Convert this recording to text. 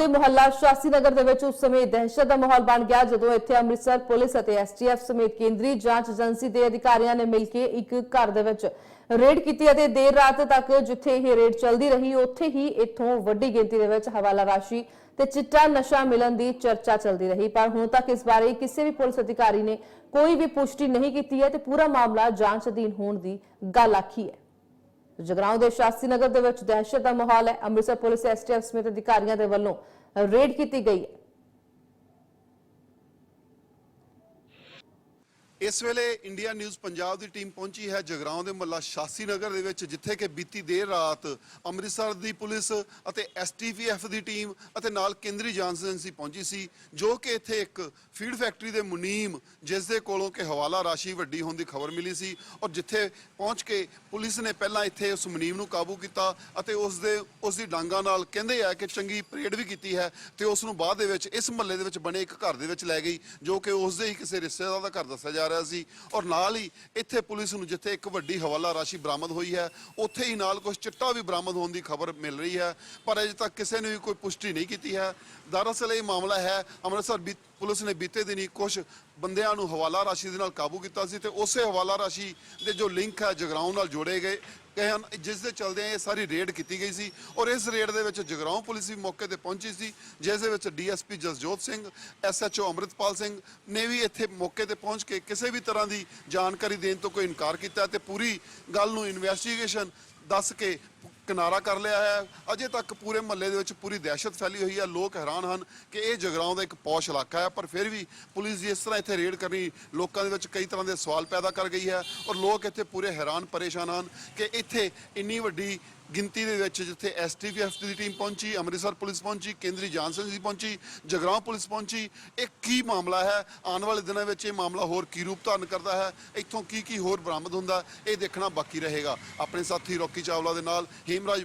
ਦੇ ਮੁਹੱਲਾ ਸ਼ਾਸੀ ਨਗਰ ਦੇ ਵਿੱਚ ਉਸ ਸਮੇਂ ਦਹਿਸ਼ਤ ਦਾ ਮਾਹੌਲ ਬਣ ਗਿਆ, ਜਦੋਂ ਇੱਥੇ ਅੰਮ੍ਰਿਤਸਰ ਪੁਲਿਸ ਅਤੇ ਐਸਟੀਐਫ ਸਮੇਤ ਕੇਂਦਰੀ ਜਾਂਚ ਏਜੰਸੀ ਦੇ ਅਧਿਕਾਰੀਆਂ ਨੇ ਮਿਲ ਕੇ ਇੱਕ ਘਰ ਦੇ ਵਿੱਚ ਰੇਡ ਕੀਤੀ ਅਤੇ ਦੇਰ ਰਾਤ ਤੱਕ ਜਿੱਥੇ ਇਹ ਰੇਡ ਚੱਲਦੀ ਰਹੀ, ਉੱਥੇ ਹੀ ਇੱਥੋਂ ਵੱਡੀ ਗਿਣਤੀ ਦੇ ਵਿੱਚ ਹਵਾਲਾ ਰਾਸ਼ੀ ਤੇ ਚਿੱਟਾ ਨਸ਼ਾ ਮਿਲਣ ਦੀ ਚਰਚਾ ਚੱਲਦੀ ਰਹੀ। ਪਰ ਹੁਣ ਤੱਕ ਇਸ ਬਾਰੇ ਕਿਸੇ ਵੀ ਪੁਲਿਸ ਅਧਿਕਾਰੀ ਨੇ ਕੋਈ ਵੀ ਪੁਸ਼ਟੀ ਨਹੀਂ ਕੀਤੀ ਹੈ ਤੇ ਪੂਰਾ ਮਾਮਲਾ ਜਾਂਚ ਅਧੀਨ ਹੋਣ ਦੀ ਗੱਲ ਆਖੀ ਹੈ। ਜਗਰਾਉਂ ਦੇ ਸ਼ਾਸਤੀ ਨਗਰ ਦੇ ਵਿੱਚ ਦਹਿਸ਼ਤ ਦਾ ਮਾਹੌਲ ਹੈ। ਅੰਮ੍ਰਿਤਸਰ ਪੁਲਿਸ ਐਸਟੀਐਫ ਸਮੇਤ ਅਧਿਕਾਰੀਆਂ ਦੇ ਵੱਲੋਂ ਰੇਡ ਕੀਤੀ ਗਈ ਹੈ। ਇਸ ਵੇਲੇ ਇੰਡੀਆ ਨਿਊਜ਼ ਪੰਜਾਬ ਦੀ ਟੀਮ ਪਹੁੰਚੀ ਹੈ ਜਗਰਾਉਂ ਦੇ ਮੁਹੱਲਾ ਸ਼ਾਸੀ ਨਗਰ ਦੇ ਵਿੱਚ, ਜਿੱਥੇ ਕਿ ਬੀਤੀ ਦੇਰ ਰਾਤ ਅੰਮ੍ਰਿਤਸਰ ਦੀ ਪੁਲਿਸ ਅਤੇ ਐਸਟੀਪੀਐਫ ਦੀ ਟੀਮ ਅਤੇ ਨਾਲ ਕੇਂਦਰੀ ਜਾਂਚ ਏਜੰਸੀ ਪਹੁੰਚੀ ਸੀ, ਜੋ ਕਿ ਇੱਥੇ ਇੱਕ ਫੀਡ ਫੈਕਟਰੀ ਦੇ ਮੁਨੀਮ, ਜਿਸ ਦੇ ਕੋਲੋਂ ਕਿ ਹਵਾਲਾ ਰਾਸ਼ੀ ਵੱਡੀ ਹੋਣ ਦੀ ਖਬਰ ਮਿਲੀ ਸੀ ਔਰ ਜਿੱਥੇ ਪਹੁੰਚ ਕੇ ਪੁਲਿਸ ਨੇ ਪਹਿਲਾਂ ਇੱਥੇ ਉਸ ਮੁਨੀਮ ਨੂੰ ਕਾਬੂ ਕੀਤਾ ਅਤੇ ਉਸ ਦੇ, ਉਸ ਦੀ ਡਾਂਗਾ ਨਾਲ ਕਹਿੰਦੇ ਆ ਕਿ ਚੰਗੀ ਪਰੇਡ ਵੀ ਕੀਤੀ ਹੈ ਤੇ ਉਸ ਨੂੰ ਬਾਅਦ ਦੇ ਵਿੱਚ ਇਸ ਮਹੱਲੇ ਦੇ ਵਿੱਚ ਬਣੇ ਇੱਕ ਘਰ ਦੇ ਵਿੱਚ ਲੈ ਗਈ, ਜੋ ਕਿ ਉਸ ਦੇ ਹੀ ਕਿਸੇ ਰਿਸ਼ਤੇਦਾਰ ਦਾ ਘਰ ਦੱਸਿਆ ਜਾ ਰਿਹਾ ਸੀ ਔਰ ਨਾਲ ਹੀ ਇੱਥੇ ਪੁਲਿਸ ਨੂੰ ਜਿੱਥੇ ਇੱਕ ਵੱਡੀ ਹਵਾਲਾ ਰਾਸ਼ੀ ਬਰਾਮਦ ਹੋਈ ਹੈ, ਉੱਥੇ ਹੀ ਨਾਲ ਕੁਝ ਚਿੱਟਾ ਵੀ ਬਰਾਮਦ ਹੋਣ ਦੀ ਖਬਰ ਮਿਲ ਰਹੀ ਹੈ, ਪਰ ਅਜੇ ਤੱਕ ਕਿਸੇ ਨੇ ਵੀ ਕੋਈ ਪੁਸ਼ਟੀ ਨਹੀਂ ਕੀਤੀ ਹੈ। ਦਰਅਸਲ ਇਹ ਮਾਮਲਾ ਹੈ, ਅੰਮ੍ਰਿਤਸਰ ਪੁਲਿਸ ਨੇ ਬੀਤੇ ਦਿਨੀ ਕੁਝ ਬੰਦਿਆਂ ਨੂੰ ਹਵਾਲਾ ਰਾਸ਼ੀ ਦੇ ਨਾਲ ਕਾਬੂ ਕੀਤਾ ਸੀ ਤੇ ਉਸੇ ਹਵਾਲਾ ਰਾਸ਼ੀ ਦੇ ਜੋ ਲਿੰਕ ਹੈ ਜਗਰਾਉਂ ਨਾਲ ਜੋੜੇ ਗਏ। ਗਏ ਹਨ ਜਿਸ ਦੇ ਚਲਦਿਆਂ ਇਹ ਸਾਰੀ ਰੇਡ ਕੀਤੀ ਗਈ ਸੀ ਔਰ ਇਸ ਰੇਡ ਦੇ ਵਿੱਚ ਜਗਰਾਉਂ ਪੁਲਿਸ ਵੀ ਮੌਕੇ ਤੇ ਪਹੁੰਚੀ ਸੀ, ਜਿਸ ਦੇ ਵਿੱਚ ਡੀਐਸਪੀ ਜਸਜੋਤ ਸਿੰਘ, ਐਸਐਚਓ ਅੰਮ੍ਰਿਤਪਾਲ ਸਿੰਘ ਨੇ ਵੀ ਇੱਥੇ ਮੌਕੇ ਤੇ ਪਹੁੰਚ ਕੇ ਕਿਸੇ ਵੀ ਤਰ੍ਹਾਂ ਦੀ ਜਾਣਕਾਰੀ ਦੇਣ ਤੋਂ ਕੋਈ ਇਨਕਾਰ ਕੀਤਾ ਤੇ ਪੂਰੀ ਗੱਲ ਨੂੰ ਇਨਵੈਸਟੀਗੇਸ਼ਨ ਦੱਸ ਕੇ ਕਿਨਾਰਾ ਕਰ ਲਿਆ ਹੈ। ਅਜੇ ਤੱਕ ਪੂਰੇ ਮਹੱਲੇ ਦੇ ਵਿੱਚ ਪੂਰੀ ਦਹਿਸ਼ਤ ਫੈਲੀ ਹੋਈ ਹੈ। ਲੋਕ ਹੈਰਾਨ ਹਨ ਕਿ ਇਹ ਜਗਰਾਉਂ ਦਾ ਇੱਕ ਪੌਸ਼ ਇਲਾਕਾ ਹੈ, ਪਰ ਫਿਰ ਵੀ ਪੁਲਿਸ ਦੀ ਇਸ ਤਰ੍ਹਾਂ ਇੱਥੇ ਰੇਡ ਕਰਨੀ ਲੋਕਾਂ ਦੇ ਵਿੱਚ ਕਈ ਤਰ੍ਹਾਂ ਦੇ ਸਵਾਲ ਪੈਦਾ ਕਰ ਗਈ ਹੈ ਔਰ ਲੋਕ ਇੱਥੇ ਪੂਰੇ ਹੈਰਾਨ, ਪਰੇਸ਼ਾਨ ਹਨ ਕਿ ਇੱਥੇ ਇੰਨੀ ਵੱਡੀ ਗਿਣਤੀ ਦੇ ਵਿੱਚ ਜਿੱਥੇ ਐਸਟੀਪੀਐਫ ਦੀ ਟੀਮ ਪਹੁੰਚੀ, ਅੰਮ੍ਰਿਤਸਰ ਪੁਲਿਸ ਪਹੁੰਚੀ, ਕੇਂਦਰੀ ਜਾਂਚ ਏਜੰਸੀ ਪਹੁੰਚੀ, ਜਗਰਾਉਂ ਪੁਲਿਸ ਪਹੁੰਚੀ, ਇਹ ਕੀ ਮਾਮਲਾ ਹੈ? ਆਉਣ ਵਾਲੇ ਦਿਨਾਂ ਵਿੱਚ ਇਹ ਮਾਮਲਾ ਹੋਰ ਕੀ ਰੂਪ ਧਾਰਨ ਕਰਦਾ ਹੈ? ਇੱਥੋਂ ਕੀ ਕੀ ਹੋਰ ਬਰਾਮਦ ਹੁੰਦਾ? ਇਹ ਦੇਖਣਾ ਬਾਕੀ ਰਹੇਗਾ। ਆਪਣੇ ਸਾਥੀ ਰੋਕੀ ਚਾਵਲਾ ਦੇ ਨਾਲ ਹੇਮਰਾਜ